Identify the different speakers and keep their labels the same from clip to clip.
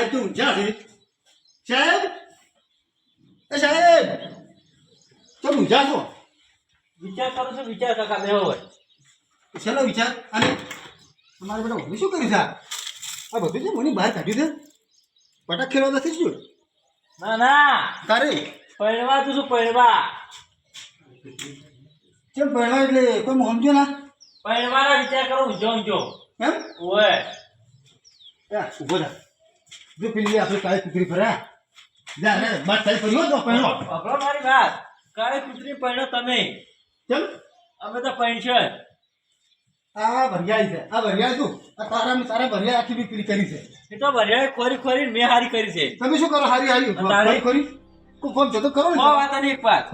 Speaker 1: સાહેબ તું ઊંઝા છે? સાહેબ? એ સાહેબ! તમે ઊંઝા છો?
Speaker 2: વિચાર કરો છો વિચાર કાકા બે હોય
Speaker 1: ચાલો વિચાર? અને તમારે બધા હું શું કર્યું છે આ? બધું છે મને બહાર કાઢ્યું છે? પટાક ખેલવા નથી શું
Speaker 2: ના ના.
Speaker 1: તારે?
Speaker 2: પહેરવા તું શું પહેરવા?
Speaker 1: કેમ પહેરવા? એટલે કોઈ સમજો ના?
Speaker 2: પહેરવાના વિચાર કરો જો જો
Speaker 1: એમ?
Speaker 2: ઓય.
Speaker 1: એ ઊભો થા. જો પેલી આપણે કાળી કુકરી ફર્યા? જા રે બાદ તારી ફર્યો તો પહેલો
Speaker 2: પકડો મારી વાત. કાળી કૂતરી પૈણો તમે.
Speaker 1: કેમ
Speaker 2: અમે તો પૈણશો છે
Speaker 1: આ ભરિયાળી છે આ ભરિયાળી તું આ તારા તારા ભરિયા આખી બી કરી છે.
Speaker 2: એ તો ભર્યા ખોરી ખોરી મેં હારી કરી છે.
Speaker 1: તમે શું કરો હારી હારી?
Speaker 2: તારે?
Speaker 1: ખરી કોઈ ફોન જતો કરો ને
Speaker 2: હો વાત એક વાત.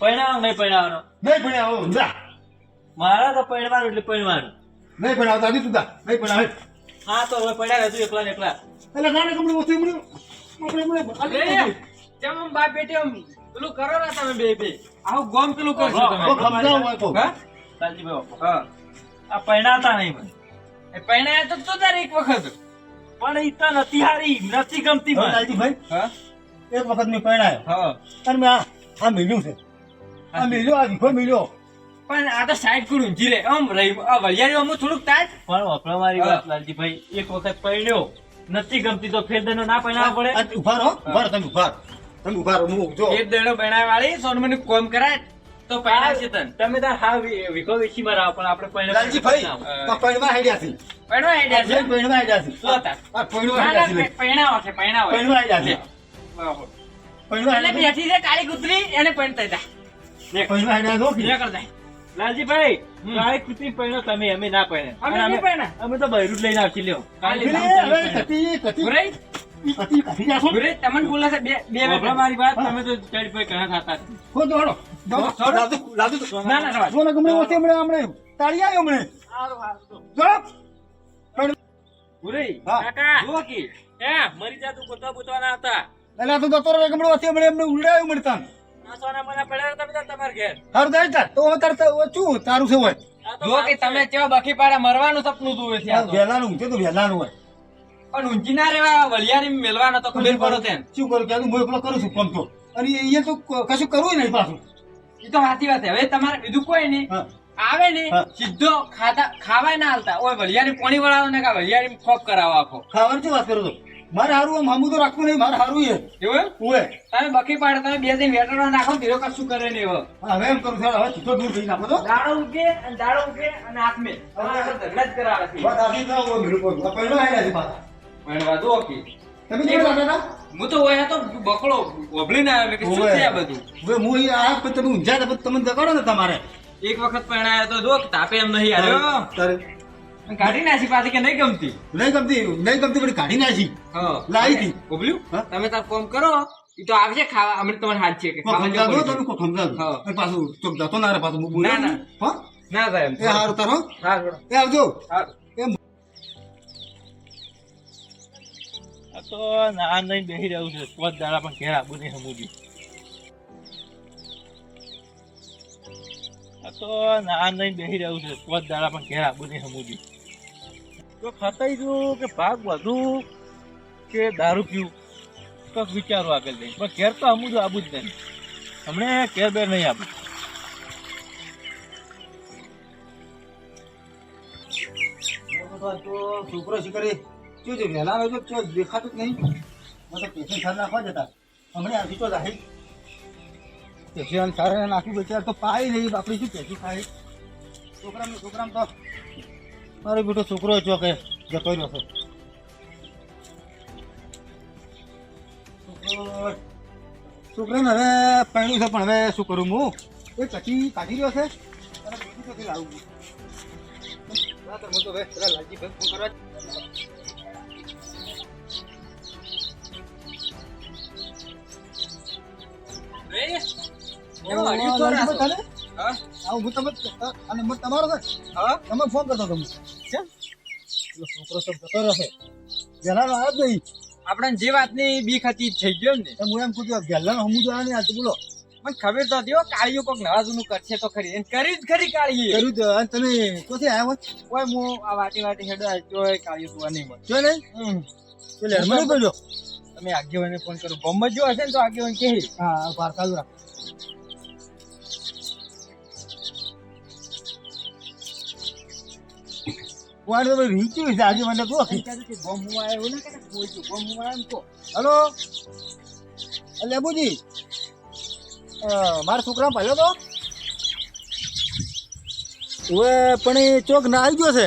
Speaker 2: પૈણાવાનો નહીં પૈણાવાનો
Speaker 1: નહીં હો જા.
Speaker 2: મારા તો પૈણવાનું એટલે પૈણવાનું
Speaker 1: નહીં ભણાવતા હજી તું નહીં ભણાવે
Speaker 2: હા તો હવે પડ્યા હજુ એકલા એકલા.
Speaker 1: એટલે નાને કમળું ઓછું મળ્યું. આપણે મળે
Speaker 3: જેમ આમ બાપ બેટે આમ પેલું કરો ને તમે બે બે. આવું ગોમ પેલું કરશો
Speaker 2: હા,
Speaker 3: તમે.
Speaker 1: તો હોય તો.
Speaker 3: હા?
Speaker 2: લાલજીભાઈ ભાઈ
Speaker 3: હા.
Speaker 2: આ પૈણાતા નહીં મને.
Speaker 3: એ પૈણાયા તો તો તારે એક વખત.
Speaker 2: પણ ઈ તો નથી હારી નથી ગમતી મને.
Speaker 1: લાલજીભાઈ
Speaker 3: હા?
Speaker 1: એક વખત મેં પરણાયો
Speaker 3: હા.
Speaker 1: અને મેં આ આ મિલ્યું છે. આ મિલ્યો આ વિખો મિલ્યો.
Speaker 3: પણ આ તો સાઈડ કુડ ઊંચી રે આમ રહી આ વલિયારી આમ થોડુંક તાજ
Speaker 2: પણ વપરા મારી
Speaker 3: હા.
Speaker 2: વાત લાલજીભાઈ એક વખત પડ્યો નથી ગમતી તો ફેર દેનો ના પૈણાવવો પડે.
Speaker 1: ઊભા રહો. ઊભા તમે ઊભા તમે ઊભા રહો હું જો.
Speaker 3: એક દેણો બહેણા વાળી સોનમની કોમ કરાય તો પૈણા છે તન.
Speaker 2: તમે તાર હા વિકો વિખો વેચી માં પણ આપણે પૈણે
Speaker 1: લાલજીભાઈ તો પૈણવા હેડ્યા છે.
Speaker 3: પૈણો આઈડિયા છે?
Speaker 1: પૈણવા હેડ્યા છે.
Speaker 3: લો તાર.
Speaker 1: આ
Speaker 3: ના,
Speaker 1: હેડ્યા છે
Speaker 3: પૈણાવો છે છે.
Speaker 1: પૈણવા હેડ્યા છે.
Speaker 3: બરાબર. એટલે
Speaker 1: હેડ્યા
Speaker 3: બેઠી છે કાળી કૂતરી એને પહેરતા હતા
Speaker 1: પૈણવા હેડ્યા છો કે?
Speaker 3: કરતા
Speaker 2: લાલજીભાઈ કાલે કૃત્રિમ પહેણો તમે અમે ના પહેણે
Speaker 3: અમે
Speaker 2: અને અમે તો બૈરું જ લઈને આવશી લ્યો. મારી વાત
Speaker 1: હા.
Speaker 2: તમે તો ચડી ભાઈ ઘણા થતા જ.
Speaker 1: ખો દોડો દોડો.
Speaker 3: દોડો.
Speaker 1: લાદુ લાદુ તો
Speaker 3: ના
Speaker 2: હતા.
Speaker 1: એટલે તો દોતરો ગમણે ઓછે હમણે હમણે ઉડાયો હમણે
Speaker 2: તાર તમારા ઘેર.
Speaker 1: હારું જાય તાર તો હવે તાર તો શું તારું છે હોય?
Speaker 3: જો કે તમે કેવા બખી પાડા મરવાનું સપનું જોવે છે આ
Speaker 1: ઊંચે તો વહેલાનું હોય.
Speaker 3: પણ ઊંચી ના રેવા વલિયારી મેલવાનો તો ખબર પડો તેમ.
Speaker 1: શું કરું? કે હું એકલો કરું છું કામ તો. અને એ તો કશું કરવું નહીં પાછું.
Speaker 3: એ તો સાચી વાત છે. હવે તમારે બીજું કોઈ નહીં. આવે ને સીધો ખાતા ખાવાય ના હાલતા. ઓય વલિયારી પોણી વળાવો ને કા વલિયારી ખોપ કરાવો આખો.
Speaker 1: ખાવાનું શું વાત કરો છો? મારે હારું આમ હમું તો રાખવું નહીં મારે હારું એ
Speaker 3: એવું એમ?
Speaker 1: ઓએ
Speaker 3: તમે બખી પાડે તમે બે દિન વેટરવા નાખો ધીરો કશું કરે નહીં હવે
Speaker 1: હવે એમ કરું છું હવે સીધો દૂર થઈ નાખો તો.
Speaker 3: દાડો ઉગે અને દાડો ઉગે અને તો ઝઘડા જ કરાવે છે.
Speaker 1: વાત આખી તો ઓ મેરું પર પહેલો આયા છે પાછા.
Speaker 3: પહેલો વાત ઓકે.
Speaker 1: તમે કેમ હતા
Speaker 3: હું તો ઓય તો બકડો ઓભળીને આવ્યો કે શું છે આ બધું?
Speaker 1: હવે હું અહીં આ તમે ઊંઝા હતા તમને જગાડો ને તમારે.
Speaker 3: એક વખત પહેણાયા તો જો તાપે એમ નહીં આવ્યો
Speaker 1: તારે
Speaker 3: કાઢી નાખી પાછી કે નહીં ગમતી?
Speaker 1: નહીં ગમતી નહીં ગમતી પણ કાઢી નાખી. લાવી હતી.
Speaker 3: ઓબલ્યું તમે તાર ફોન કરો. એ તો આવશે ખાવા અમે તમારે હાથ છે કે
Speaker 1: સમજાવો તમે કોઈ સમજાવો અને પાછું ચોક જતો ના રે પાછું
Speaker 3: ના, ના.
Speaker 1: હા?
Speaker 3: ના એમ.
Speaker 1: એ હારું તારો
Speaker 3: હા.
Speaker 1: એ આવજો.
Speaker 2: આ તો ના નહીં બેસી રહ્યું છે. પોત દાડા પણ ઘેર આબુ નહીં સમુજી આ તો ના નહીં બેસી રહ્યું છે. પોત દાડા પણ ઘેર આબુ નહીં સમુજી તો ખતાઈ ગયું કે ભાગ વધુ કે દારૂ પીવું? કંઈક વિચારો આગળ જઈ પણ ઘેર તો અમુજ આબુ જ નહીં. હમણે ઘેર બે નહીં આપું
Speaker 1: છોકરો શીખરે શું છે વહેલા આવ્યો તો ચો દેખાતું જ નહીં? મને પેશન સાર નાખવા જતા. હમણાં આવી તો રાહી પેશન સાર નાખ્યું બચ્યા તો પાય નહીં. બાપડી શું પેશી ખાય છોકરામાં છોકરામાં તો મારો બેટો છોકરો છો કે જતો રહ્યો છે. છોકરો છોકરાને હવે પહેણ્યું છે પણ હવે શું કરું હું? એ ચકી કાઢી રહ્યો છે. અને બીજું લાવું તો હવે પેલા ફોન કરવા નંબર તમારો
Speaker 3: હા?
Speaker 1: તમે ફોન કરતો તમે કેમ છોકરો તો જતો રહેશે. વહેલાનો આવ્યો જ નહીં.
Speaker 3: આપણને જે વાતની બીક હતી એ થઈ ગયો ને.
Speaker 1: હું એમ છું વહેલાનો હમું જોયા નહીં બોલો.
Speaker 3: મને ખબર તો હતી કાળીઓ કોક નવા જૂનું કરશે તો ખરી. એને કર્યું જ ખરી કાળીએ
Speaker 1: કર્યું તો અને તમે ક્યાંથી આવ્યા હોત?
Speaker 3: હું આ વાટી વાટી હેડો ચોય કાળીઓ તું નહીં મળે
Speaker 1: જો
Speaker 3: ને.
Speaker 1: તો લેરમાં પડ્યો
Speaker 3: તમે આગેવાને ફોન કરો. બોમ્બ જો હશે ને તો આગેવાન કે
Speaker 1: હા વાર્તા રાખ. કોણ તો રીચ્યું છે આજે મને કહો.
Speaker 3: ગમવા એવું ના કોઈ જો ગમવા એમ
Speaker 1: હલો? અલે મારા છોકરા પહેલો તો? ઓએ પણ એ ચોક ના આવી ગયો છે.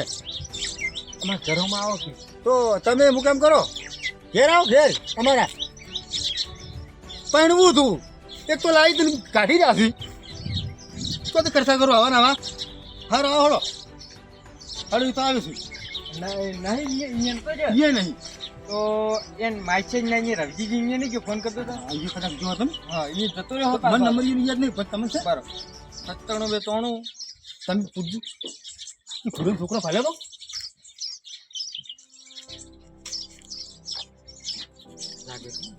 Speaker 3: અમારા ઘરોમાં આવો છે
Speaker 1: તો તમે હું કેમ કરો? ઘેર આવો ઘેર અમારા. પહેણવું તું એક તો લાવી તને કાઢી રાખી. તો કરતા કરો આવા આવા. હારો આવો હળો હળો તો આવે
Speaker 3: નહીં નહીં અહીંયા તો છે.
Speaker 1: એ નહીં.
Speaker 3: તો એન માઇસે જ નહીં રવજીજી અહીંયા નહીં કે ફોન કરતો હતો?
Speaker 1: એ કદાચ જો તમે?
Speaker 3: હા એ જતો રહ્યો
Speaker 1: મને નંબર એની યાદ નહીં પણ તમે છે?
Speaker 3: બરાબર. સત્તાણું બે ત્રણું
Speaker 1: તમે પૂછજો. એ છોકરો ફાલ્યો તો?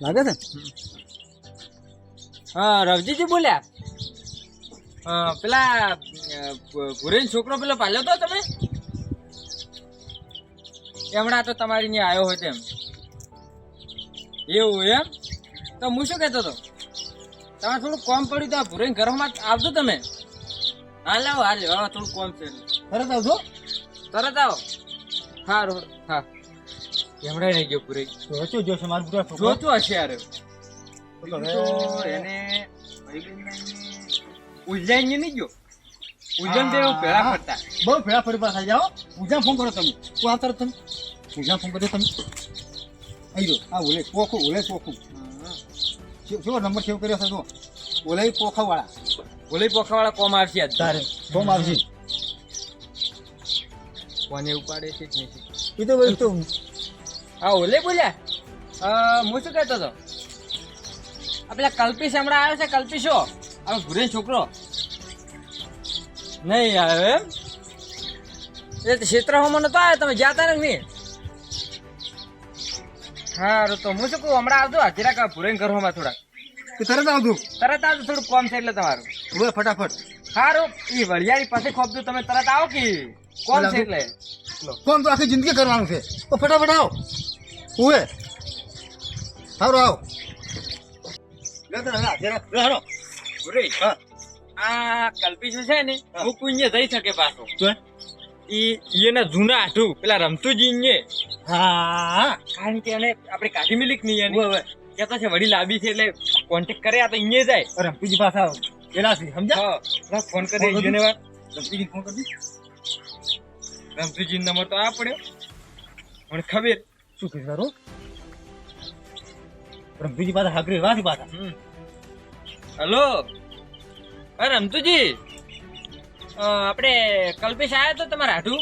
Speaker 1: લાગે છે.
Speaker 3: હા રવજીજી બોલ્યા. હા પેલા ભુરેન છોકરો પેલો પાલ્યો તો તમે? હમણાં તો તમારી ત્યાં આવ્યો હોય તેમ. એવું એમ? તો હું શું કહેતો હતો? તમારે થોડું કોમ પડ્યું તો ભૂરે ઘરમાં આવજો તમે. હા લાવો હા લ્યો હા થોડું કોમ છે.
Speaker 1: તરત આવજો.
Speaker 3: તરત આવો. હા રોડ હા. હમણાં નહીં ગયો પૂરે
Speaker 1: તો વચ્ચે જોશે મારું પૂરા
Speaker 3: જોતું હશે યાર. એને ઉજ્જૈન નહીં ગયો? ઉજ્જૈન તો એવું પેલા ફરતા.
Speaker 1: બહુ ભેળા ફરી પાછા જાઓ પૂજા ફોન કરો તમે. તું રહો તમે? પૂજા ફોન કર્યો તમે. આવી જાઓ હા ઓલે પોખું ઓલે પોખું. જો નંબર સેવ કર્યો છે જો ઓલે પોખાવાળા
Speaker 3: ઓલે પોખાવાળા કોમ આવશે
Speaker 1: અત્યારે કોમ આવશે.
Speaker 3: કોને ઉપાડે છે
Speaker 1: એ તો ભાઈ તો
Speaker 3: હા ઓલે બોલ્યા? હું શું કહેતો હતો? આ પેલા કલ્પીશ હમણાં આવ્યો છે કલ્પીશો? આ ભૂરે છોકરો? નહીં આવ્યો એમ? એ ક્ષેત્ર હોમો નતો આવ્યો? તમે જ્યાં ને નહીં? હારું તો હું શું કહું? હમણાં આવજો. હાજરા કા ભૂરેન ઘરમાં થોડા
Speaker 1: કે તરત આવતું
Speaker 3: તરત આવજો થોડું કોમ છે એટલે તમારું.
Speaker 1: હવે ફટાફટ.
Speaker 3: સારું એ વળિયારી પાસે ખોપજો તમે તરત આવો કે કોમ છે એટલે?
Speaker 1: કોમ તો આખી જિંદગી કરવાનું છે. તો ફટાફટ આવો. ઉવે. સારું આવો. હાજર. લે હા.
Speaker 3: આ કલ્પીશ છે ને પુણ્ય જઈ શકે પાછો. ઈ એના જૂના આઠું પેલા રમતુજી ને
Speaker 1: હા.
Speaker 3: કારણ કે એને આપણે કાઢી મિલિક નહીં એને?
Speaker 1: ઉવે, ઉવે.
Speaker 3: છે વડી લાંબી છે એટલે કોન્ટેક્ટ કરે આ તો અહીંયા જાય.
Speaker 1: રમતુજી પાસે આવો. પેલા છે સમજા
Speaker 3: હા. ફોન કરી એને વાર
Speaker 1: રમતુજી ફોન કરી
Speaker 3: રમતુજી નંબર તો આ પડ્યો. મને ખબર.
Speaker 1: શું કીધું તારું? રમતુજી પાસે હાકરી વાથી પાછા.
Speaker 3: હલો. અરે રમતુજી આપણે કલ્પેશ આવ્યો તો તમારે આઠું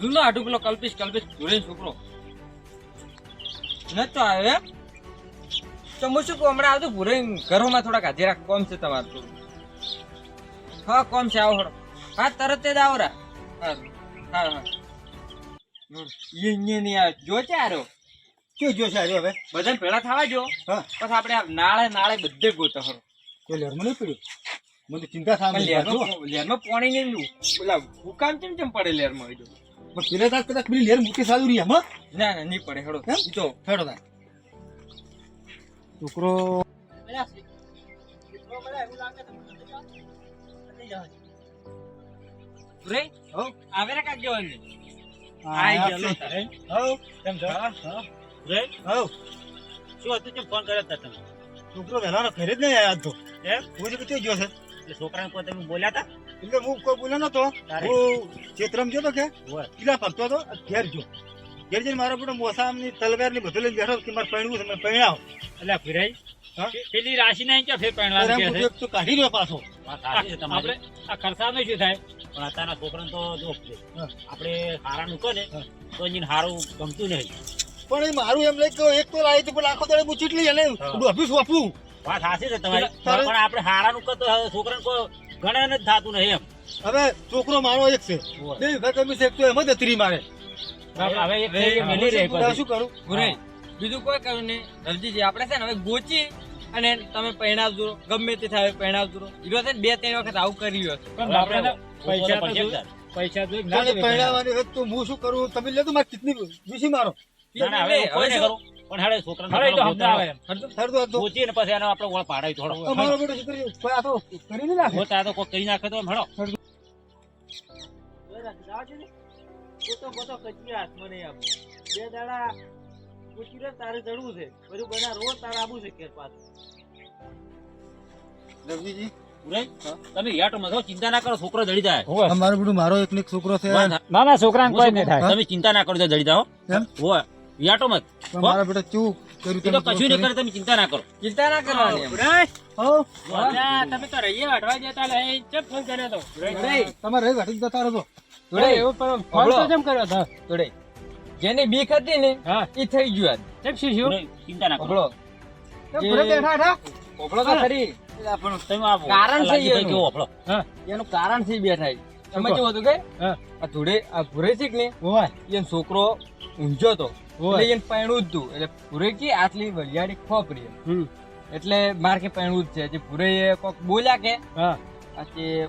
Speaker 3: જૂનો આઠું પેલો કલ્પેશ કલ્પેશ ધુરેન છોકરો. નતો આવ્યો એમ? તો હું શું કહું હમણાં આવતું ભૂરે ઘરોમાં થોડાક હાજરા કોમ છે તમારે થોડું. હા કોમ છે આવો હડો. હા તરત જ આવો રા. હા હા હા. અહીંયા નહીં આવે જો ચારો
Speaker 1: શું જોશે આજે હવે?
Speaker 3: બધાને પેલા થવા જો.
Speaker 1: હા.
Speaker 3: પછી આપણે નાળે નાળે બધે ગોતો હરો
Speaker 1: કોઈ લેરમાં નહીં પડ્યું? મને ચિંતા થાય
Speaker 3: લેરમાં પાણી નહીં પેલા હુકામ કેમ કેમ પડે લેરમાં તો?
Speaker 1: પણ પેલા તાર કદાચ પેલી લેર મૂકી સારું રહી આમાં
Speaker 3: ના ના નહીં પડે. હેડો.
Speaker 1: એમ?
Speaker 3: જો તો
Speaker 1: હેડો તાર. છોકરો.
Speaker 3: રે
Speaker 1: હો?
Speaker 3: આવે રે કાક જવાનું આઈ ગયો.
Speaker 1: હો.
Speaker 4: કેમ છો? રે
Speaker 1: હો.
Speaker 4: શું હતું? ફોન કર્યો હતા તમે
Speaker 1: છોકરો વહેલાનો ઘરે જ નહીં આવ્યા તો.
Speaker 4: એમ
Speaker 1: હું તો ગયો છે.
Speaker 4: એટલે છોકરાને કોઈ તમે બોલ્યા હતા
Speaker 1: એટલે હું કોઈ બોલ્યો નતો? હું ચેતરમ ગયો તો કે? કિલ્લા ફરતો હતો ઘેર જો ઘેર જઈને મારા પોતે મોસામની તલવારની બધું લઈને બેઠો કે મારે પૈણવું છે મેં પૈણાવ
Speaker 4: એટલે ફિરાઈ? પેલી રાશિ નહીં કે ફેર છે?
Speaker 1: તો કાઢી રહ્યો પાછો.
Speaker 5: આપણે આ ખર્ચામાં શું થાય? પણ અત્યારના છોકરાને તો જો. આપણે હારાનું કહો ને તો એની હારું ગમતું નહીં.
Speaker 1: પણ એ મારું એમ લઈ કે એક તો લાવી હતી પણ આખો દાડે હું ચીટલી. બધું અભ્યુસ વાપરું
Speaker 5: વાત સાચી છે તમારી. પણ આપણે હારાનું કહો છોકરાને કોઈ ગણે નથી થતું નહીં એમ.
Speaker 1: હવે છોકરો મારો એક છે. બે વિભાગ કમી છે એક તો એમ જ અત્રી મારે.
Speaker 5: હવે એક
Speaker 3: મિલી
Speaker 5: મેલી રહી
Speaker 1: શું કરું?
Speaker 3: ગુરે બીજું કોઈ કહ્યું નહીં. રવજીજી આપણે છે ને હવે ગોચી અને તમે પહેણાવજો ગમે તે થાય પહેણાવજો હીરો છે ને બે ત્રણ વખત આવું કરી રહ્યો
Speaker 4: પણ આપણે પૈસા તો
Speaker 5: પૈસા
Speaker 4: જોઈએ.
Speaker 1: પહેણાવવાની તો હું શું કરું? તમે લેતો મારે કેટલી વીસી મારો.
Speaker 5: ના, ના, હવે હું કરું. પણ હાડે છોકરાને
Speaker 4: હવે તો સમજાવે આવે એમ.
Speaker 1: હરદો હરદો
Speaker 5: ને પછી એને આપણે ઓળ પાડાય થોડો
Speaker 1: અમારો બેટો શું કોઈ આ તો કરી નહીં નાખે.
Speaker 5: ગોતા તો કોઈ કરી નાખે તો એમ હેડો
Speaker 4: ગોતો ગોતો કચી હાથમાં નહીં આપું. બે દાડા પૂછી રે તારે જડવું છે. બધું બધા રોજ તારે આવું છે ઘેર પાછું.
Speaker 1: રવજીજી
Speaker 5: તમે યાટોમાં છો, ચિંતા ના કરો છોકરો જડી જાય.
Speaker 1: મારો બેટો મારો એક છોકરો છે.
Speaker 4: ના ના છોકરાને?
Speaker 5: તમે ચિંતા ના કરો જડી જાઓ.
Speaker 1: એમ?
Speaker 5: હોય યાટોમાં
Speaker 1: મત. મારા બેટા ચૂ કર્યું
Speaker 5: તો
Speaker 1: તમે?
Speaker 5: કશું નહીં કરે તમે ચિંતા ના કરો.
Speaker 3: ચિંતા ના કરવાની એમ.
Speaker 1: હો?
Speaker 4: તમે તો રહીએ અઠવા જતા લે ચપ ફોન કર્યો તો?
Speaker 3: જોડે,
Speaker 1: રહી ઘટી જતા રહો
Speaker 3: જોડે,
Speaker 4: એવું પણ ફોન તો કેમ કર્યો હતો
Speaker 3: જોડે. જેની બીક હતી ને એ થઈ ગયું આજ.
Speaker 4: ચપ શું શું
Speaker 5: ચિંતા ના કરો.
Speaker 3: ઓગળો.
Speaker 1: બેઠા હતા?
Speaker 3: ઓગળો તો ખરી. કારણ છે એનું. કારણ છે. બેઠા ઈ. હતું કે? આ ધૂળે આ ભૂરે છે કે ને છોકરો ઊંઝો હતો. એટલે એને પૈણું જ તું. એટલે ભૂરે કી આટલી વલિયાળી ખોપરી એટલે મારે કે પૈણું જ છે. જે ભૂરે કોક બોલ્યા કે
Speaker 4: હા.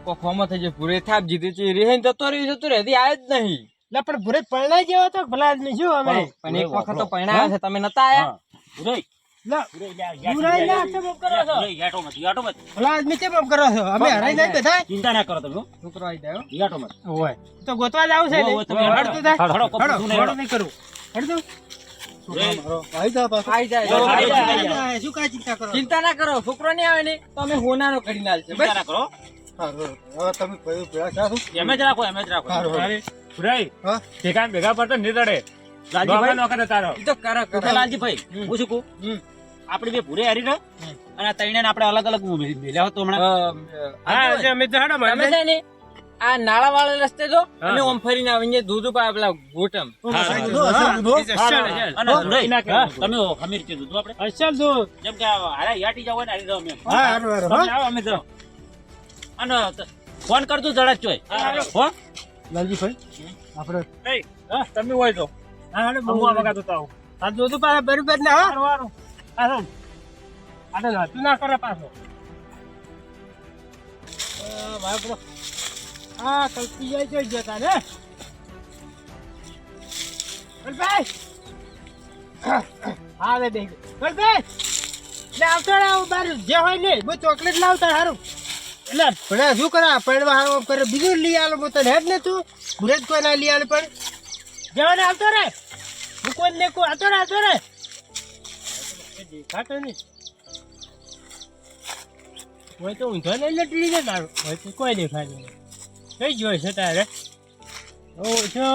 Speaker 3: કોક હોમો થઈ જાય ભૂરે થાપ જીધી છે રેહીને જતો રહી જતો રહે આયો જ નહીં.
Speaker 4: લે પણ ભૂરે પરણાઈ જેવો તો? ભલા આદમી શું અમે?
Speaker 3: પણ એક વખત તો પૈણાયા છે તમે નતા આયા?
Speaker 4: બેઠા
Speaker 5: ચિંતા ના કરો તમે
Speaker 4: ગોતવા જ આવશે
Speaker 5: નહીં,
Speaker 4: નહીં ચિંતા
Speaker 3: ના કરો છોકરો નહીં આવે ને તો અમે હોનારો કરી નાખશે.
Speaker 5: ચિંતા ના કરો.
Speaker 1: તમે કયું પેલા ક્યાં છો?
Speaker 5: એમ જ રાખો એમ જ રાખો.
Speaker 1: સારું, સારું.
Speaker 4: અરે ભૂરાઈ
Speaker 1: હા?
Speaker 4: ઠેકાણ ભેગા પડતો નીતળે
Speaker 5: લાલજીભાઈ?
Speaker 4: નોકર તારો
Speaker 3: તો કરો કરો.
Speaker 5: લાલજીભાઈ હું શું કહું? આપણે બે ભૂરે હારી અને આ ત્રણેયને આપણે અલગ અલગ મેલ્યા હતો હમણાં.
Speaker 4: હા અમે
Speaker 3: ને આ નાળા વાળા રસ્તે જો. અને ઓમ ફરીને આવીને દૂધ ઉપર પેલા ગોટમ.
Speaker 5: તમે ખમીર કીધું હતું આપણે.
Speaker 4: અસલ દૂધ.
Speaker 5: જેમ કે હારે યાટી જાવ ને હારી જાવ અમે.
Speaker 1: હા હારું, હારું, હા.
Speaker 4: આવો, અમે જાઓ.
Speaker 5: અને ફોન કરજો જરા ચોય. હો
Speaker 1: લાલજીભાઈ આપણે
Speaker 4: એય, હા, તમે હોય તો. હા હેડો, બહુ આ તો તાવ આ દૂધ પાછા બરોબર ને હા? હારું, તો ના કરે પાછો. પેલો હા કલ્પી જાય છે જતા ને કલ્પાઈ! હા રે બેસી ગયો. કલ્પાઈ! આવતો આવું બાર હોય ને, બહુ ચોકલેટ લાવતા સારું એટલે પણ શું કરે પડવા હારું કરે, બીજું લઈ આલો, હું તને હેડ ને તું. ઘરે જ કોઈ ના લઈ પણ. જવાને આવતો રે હું કોઈ ને આવતો રે આવતો નહીં. હોય તો ઊંધો નહીં લટડી જાય તારું હોય તો કોઈ દેખાતું નહીં. કઈ જોઈ છે તારે. ઓ છો.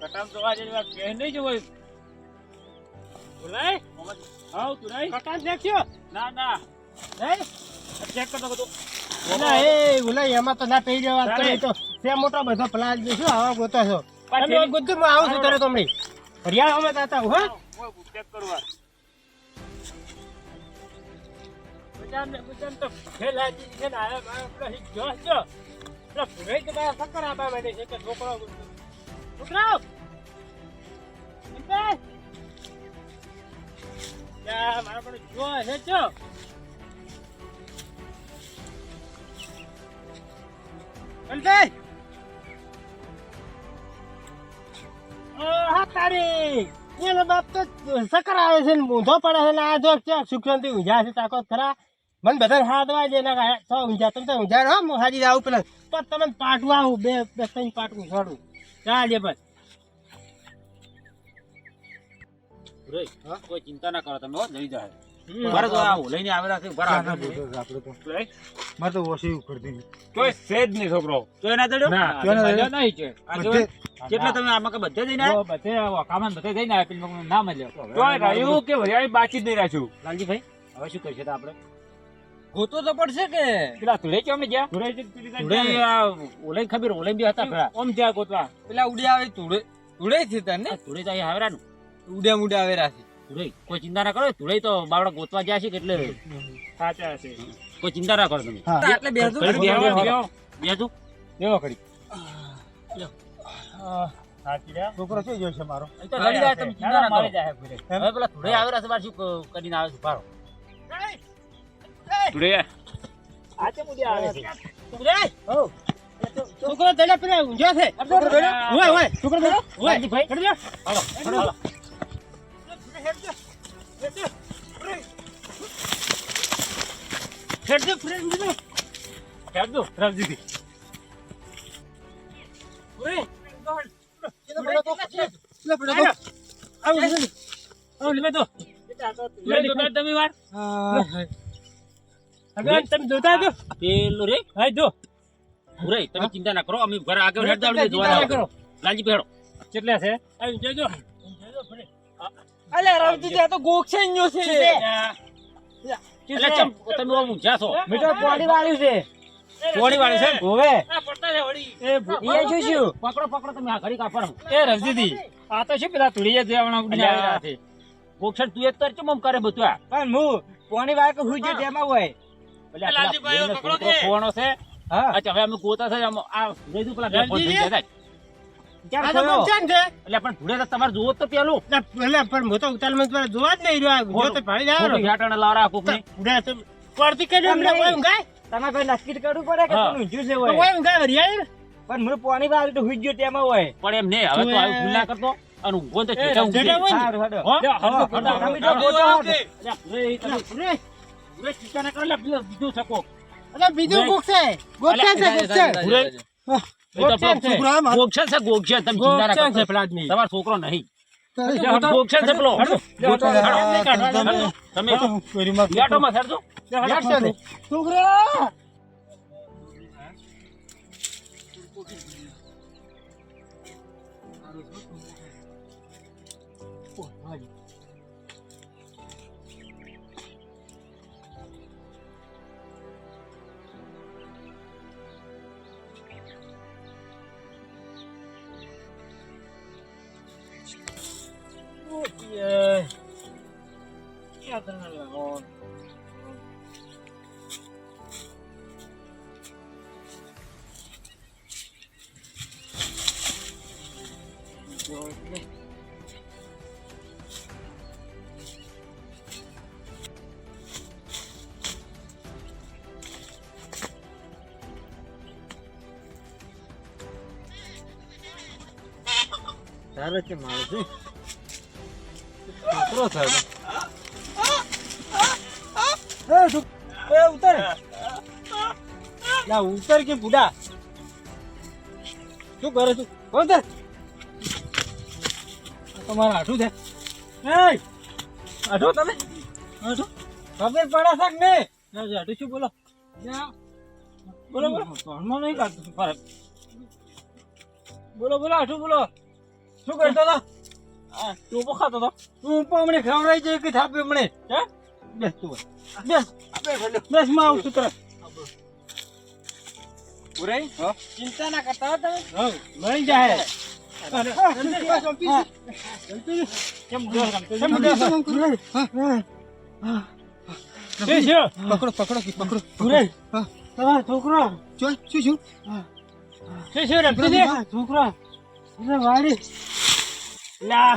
Speaker 4: કટામ જોવા જેવી વાત કહે નહીં જોવાય બોલાય. આવ તું નહીં કટામ દેખ્યો ના ના. નહીં ચેક કરતો બધું ના એ ઓલા એમાં તો ના પડી જવા એ તો તે મોટો બધો પ્લાન જોઈશું શું આવા ગોતો છો? ગુદ્દુ માં આવું છું તારે તમને ફરિયાદ અમે તાતા હું. હા ચેક કરવા બજાર ને બજાર તો ખેલાજી છે ને આ આ પેલો હિત જો જો. પેલો ભૂરે તો બાર સક્કર આપવા માટે છે કે છોકરો છોકરાઓ! મારા પણ જો. છે તારી. સકર આવે છે ને ઊંધો પડે છે ને, આ જો, ક્યાં સુખ શાંતિ છે તાકો ખરા? મને બધા હાથ વાય એના ને તો ઊંઝા તમે તો ઊંઝા રહો હું હાજી આવું પેલા. તો તમે પાટવા આવું બે બે ત્રણ પાટવું છોડું. ચાલે બસ.
Speaker 5: કોઈ ચિંતા ના કરો તમે લઈ જાય જો?
Speaker 4: જો બાકી જ નહીં રાખ્યું
Speaker 5: લાલજીભાઈ હવે શું કરશે તો આપણે?
Speaker 3: ગોતો તો પડશે કે?
Speaker 4: પેલા તુડે કે અમે ગયા? તુડે
Speaker 5: આ ખબર ઓલે બી હતા ખરા
Speaker 4: ઓમ જ્યાં ગોતવા.
Speaker 3: પેલા ઉડે આવે ધૂળે તુડે થી તને
Speaker 5: આ તો અહીંયા આવેલા ને
Speaker 3: ઉડે આવેરા છે.
Speaker 5: ધૂળે કોઈ ચિંતા ના કરો ધૂળે તો બાવડા ગોતવા ગયા છે એટલે
Speaker 4: સાચા છે.
Speaker 5: કોઈ ચિંતા ના કરો તમે.
Speaker 3: એટલે બેસું.
Speaker 5: બેહજો.
Speaker 4: બેહો ખડી
Speaker 1: છોકરો શું જોયો છે મારો?
Speaker 5: તમે ચિંતા ના કરો. પેલા છે બાર શું કરીને આવે છે ભારો થોડે
Speaker 4: આ ચમ ઉડી આવે છે
Speaker 1: છોકરો તને પેલા ઊંઝા છે
Speaker 4: ભાઈ
Speaker 5: હાલો હાલો
Speaker 1: ફ્રેન્ડ
Speaker 4: તો તો તમે વાર તમે જોતા જો
Speaker 5: પેલું રે?
Speaker 4: હા જો.
Speaker 5: પૂરે તમે ચિંતા ના કરો અમે ઘર આગળ હેડ દાડું જોવા
Speaker 4: ના કરો.
Speaker 5: લાલજી પેડો
Speaker 4: કેટલા છે? આવી જજો.
Speaker 3: અલે રવજી આ તો ગોક્ષેન્યો છે
Speaker 5: એટલે ચમ તમે ઓમ ઊંઝા છો?
Speaker 3: મીઠો પોડી વાળ્યું છે.
Speaker 5: પોડી વાળી છે?
Speaker 3: હોવે
Speaker 4: આ પડતા છે વળી. એ
Speaker 3: એ શું શું?
Speaker 5: પકડો પકડો તમે આ ઘડી કાપડ
Speaker 4: એ રવજીથી આ તો છે પેલા ધૂળીએ જેવાના ઉડી આવેલા છે.
Speaker 5: ગોક્ષણ તું એક તરચમ કરે બતવા
Speaker 3: પણ હું પોણી વાળ કે હુઈ જો તેમાં હોય.
Speaker 5: ખોવાનો છે. અચ્છા હવે અમે ગોતા આમ આ લઈ દઉં પેલા બે ફોન થઈ? જાય
Speaker 1: તો
Speaker 5: એટલે પણ તો તમારે જોવો તો પેલું.
Speaker 1: એટલે પણ હું તો ઉતાલમાં પેલા જોવા જ નહીં રહ્યો. જો તો ભાઈ
Speaker 5: ખોટું યાટાણે લાવરા કોકને.
Speaker 1: તો પડતી કે હમણે ઓય ઊંઘાય?
Speaker 3: તમારે કોઈ નક્કી કરવું પડે કે. કોનું ઊંધિયું છે
Speaker 1: તો
Speaker 3: હોય.
Speaker 1: ઓય ઊંઘાય હરિયાય
Speaker 3: પણ હું પોણી વાળ્યું તો હુઈ ગયો તેમાં હોય.
Speaker 5: પણ એમ નહીં હવે તો આવી ભૂલ ના કરતો. અને ઊંઘો તો ચેટા ઊંઘી ચિંતા ના કરો બીજો શકો
Speaker 1: અરે બીજું કોક છે
Speaker 5: ગોક્ષણ તમે ચિંતા ના
Speaker 4: ગોક્ષણ પેલા આદમી.
Speaker 5: તમારો છોકરો નહીં
Speaker 1: હાથ
Speaker 5: છે પેલો. તમે યાટોમાં ફેરજો
Speaker 1: યાર છે છોકરો
Speaker 3: તારે છે મારું છે
Speaker 4: હવે.
Speaker 3: એ ઉતર. ના ઉતર કે બુડા? શું કરે તું ઉતર.
Speaker 4: તમારા હાથું છે.
Speaker 3: એ
Speaker 4: હાથું? તમે.
Speaker 3: ખબર પડે છે
Speaker 4: ના, જી, હાથું શું બોલો. બોલો બોલો. ધોળમાં નહીં કાઢતું ફરક. બોલો બોલો હાથું બોલો.
Speaker 3: શું કરતો હતો?
Speaker 4: આ ટોપો ખાતો હતો
Speaker 3: તું પણ હમણે ખવડાવી જાય કે થાપે હમણે
Speaker 4: હે?
Speaker 3: બેસ તું બેસ. બેસમાં આવું છું તરત. પુરાઈ ચિંતા ના કરતા હો તમે.
Speaker 4: હવ મળી જાય.
Speaker 1: પકડો પકડો પકડો. હા.
Speaker 3: છોકરો.
Speaker 1: શું શું
Speaker 3: છોકરો. વાડી.
Speaker 4: લા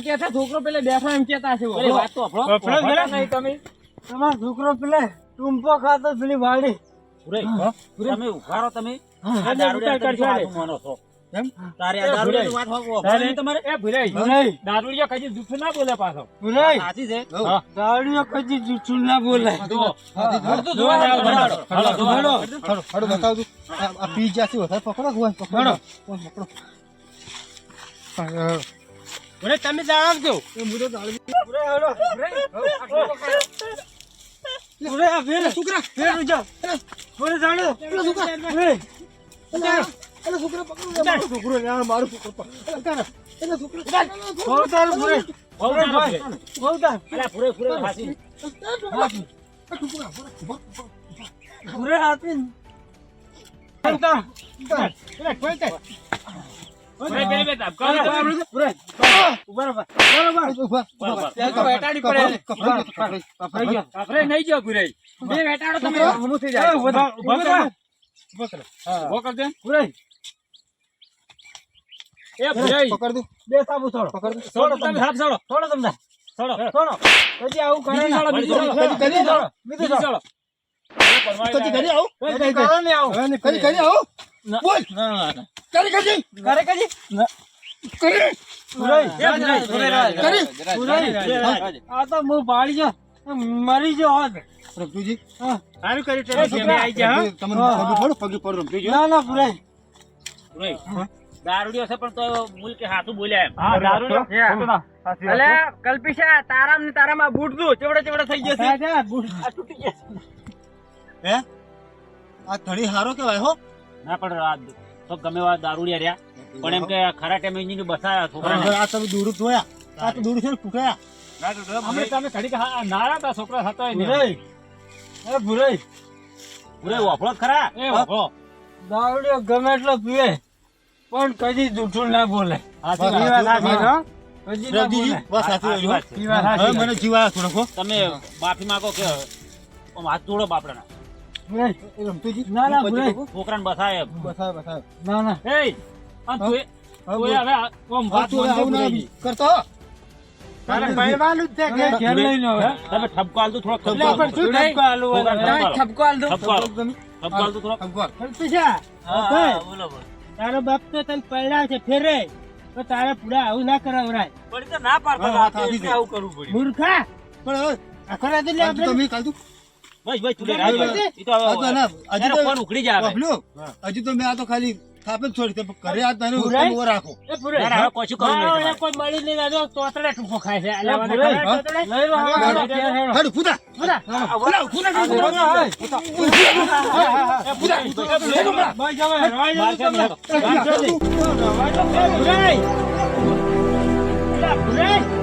Speaker 3: કહેતા છોકરો પેલે બેઠા એમ કહેતા છે તમારો છોકરો પેલે ટૂંપો ખાતો પેલી વાડી
Speaker 5: તમે ઊભા રહો તમે દારૂડિયા તમે
Speaker 1: એમ
Speaker 5: તારે
Speaker 3: એ
Speaker 5: આ દારૂડિયાની
Speaker 3: ભૂલાઈ.
Speaker 5: વાત હોવો
Speaker 4: તારે
Speaker 5: તમારે
Speaker 4: એ ભૂલાઈ
Speaker 3: પુરાઈ
Speaker 4: દારૂડિયા કદી જૂઠું ના બોલે પાછો.
Speaker 3: પુરાઈ
Speaker 5: સાચી છે.
Speaker 1: હા.
Speaker 3: કદી જૂઠું ના બોલે.
Speaker 5: જુઓ.
Speaker 3: હળતું
Speaker 4: જોવા
Speaker 3: જોવા
Speaker 4: જાવ,
Speaker 3: જાવ.
Speaker 4: હાલો, હાલો.
Speaker 3: હળો.
Speaker 1: હડો હડો બતાવ તું આ આ પી જાસી વધારે પકડો હોય પકડો. પકડો. હા,
Speaker 3: તમે જણાવજો
Speaker 1: એ મુદો
Speaker 3: આ ફેર છોકરા ફેર પુરાઈ જાણો.
Speaker 1: છોકરા. અલા, છોકરો પકડો મારો છોકરો ને મારો છોકરો પકડો. અલા, ઉતારો. છોકરો
Speaker 3: બહુ તારું પુરાઈ
Speaker 5: બહુ
Speaker 3: પુરાઈ
Speaker 5: ભાઈ.
Speaker 3: ભાઈ બહુ તાર
Speaker 5: અલા, પૂરે પૂરે હાચી.
Speaker 3: પુરાઈ આપીને બહુ તાર
Speaker 1: ઉતાર. અલા, કોઈ તે.
Speaker 5: નહીં ગયો ભુરાઈ બે વેટાડો તમે.
Speaker 1: હા.
Speaker 5: એ ભાઈ
Speaker 1: પકડ દે.
Speaker 4: બે સાબુ છોડો.
Speaker 1: પકડ દે.
Speaker 5: છોડો તમે સાબ છોડો.
Speaker 4: છોડો તમે
Speaker 5: છોડો.
Speaker 4: છોડો. પછી આવું કરે ના.
Speaker 5: છોડો, બીજી છોડો.
Speaker 1: કદી કરી આવો.
Speaker 5: બીજી છોડો.
Speaker 1: કદી કરી આવું.
Speaker 4: કઈ કઈ કરો ને આવું.
Speaker 1: કદી કરી આવું. બોલ.
Speaker 4: ના ના
Speaker 1: કરી કરી.
Speaker 4: કરે
Speaker 1: કરી.
Speaker 4: આ તો હું ગયો મરી ગયો હોત
Speaker 1: રમતુજી,
Speaker 5: સારું કર્યું તમે જેમે આઈ
Speaker 1: તમને પગે પડો, પગે
Speaker 4: ના ના ભુરાઈ
Speaker 5: ભુરાઈ. દારૂડિયો છે પણ તો મૂલ કે હાથું બોલ્યા એમ.
Speaker 4: હા
Speaker 3: દારૂડિયો? અલે કલ્પિશા તારામ ને તારામાં બૂટ દુ ચેવડે ચેવડે થઈ જશે
Speaker 4: આ તૂટી ગયા
Speaker 1: હે? આ ધણી હારો કેવાય હો.
Speaker 5: ના પણ આ તો ગમે એવા દારૂડિયા રહ્યા. પણ એમ કે ખરા ટાઈમે એન્જિન બસાયા છોકરા
Speaker 1: આ તો દૂર જોયા. આ તો દૂર છે ને કૂટ્યા
Speaker 5: અમે તમે ઘડીક હા- નાળા હતા છોકરા હતા
Speaker 4: એ ભુરાઈ.
Speaker 5: ભુરાઈ વાપરો ખરા.
Speaker 4: એ વાપરો. દારૂડિયો ગમે એટલો પીવે. પણ કદી જૂઠું ના બોલે.
Speaker 1: મને જીવા થોડોક
Speaker 5: તમે માફી માંગો કે હાથ જોડો બાપડાના.
Speaker 4: ના ના?
Speaker 5: છોકરાને બસાય.
Speaker 1: બસાયો, બસાયો.
Speaker 4: ના
Speaker 5: એ-.
Speaker 1: કરતો
Speaker 5: ઠપકો
Speaker 3: દો.
Speaker 4: તારો બાપ તો તને પડ્યા છે ફેરે તો તારે પૂરા આવું ના કરાવરાય
Speaker 5: પણ તો ના પાડતા. આવું કરવું પડ્યું.
Speaker 4: મૂર્ખા
Speaker 1: પણ હવે
Speaker 4: આખો રાત એટલે આપણે
Speaker 1: તમે કાલતું?
Speaker 5: બસ, બસ, તું લે, રાજ એ તો આજે
Speaker 1: આ તો તો-
Speaker 5: ફોન ઉખડી જાય
Speaker 1: હજુ હજી તો મેં આ તો ખાલી થાપે છોડી તે કરે આ તને
Speaker 4: ભૂરાઈ?
Speaker 1: ઊભો રાખો
Speaker 4: એ પૂરે
Speaker 5: ના, કોશું હવે કશું કરવું નહીં
Speaker 4: કોઈ મળી નહીં આવ્યો, તોતડે ટુફો ખાય છે
Speaker 1: હા?
Speaker 4: તોતડે? લઈ લો, હેડો.
Speaker 1: ફૂટા.
Speaker 4: પૂરા.
Speaker 1: ફૂટા, ફૂટા, ફૂટા,
Speaker 4: પૂરા, હોય.
Speaker 1: ફૂટા, ફૂટા.
Speaker 4: ભાઈ જવાય, રવાઈ
Speaker 5: બાર
Speaker 4: જવું તમને. રવાઈ દો, એ ભૂરાઈ. અલા, ભૂરાઈ.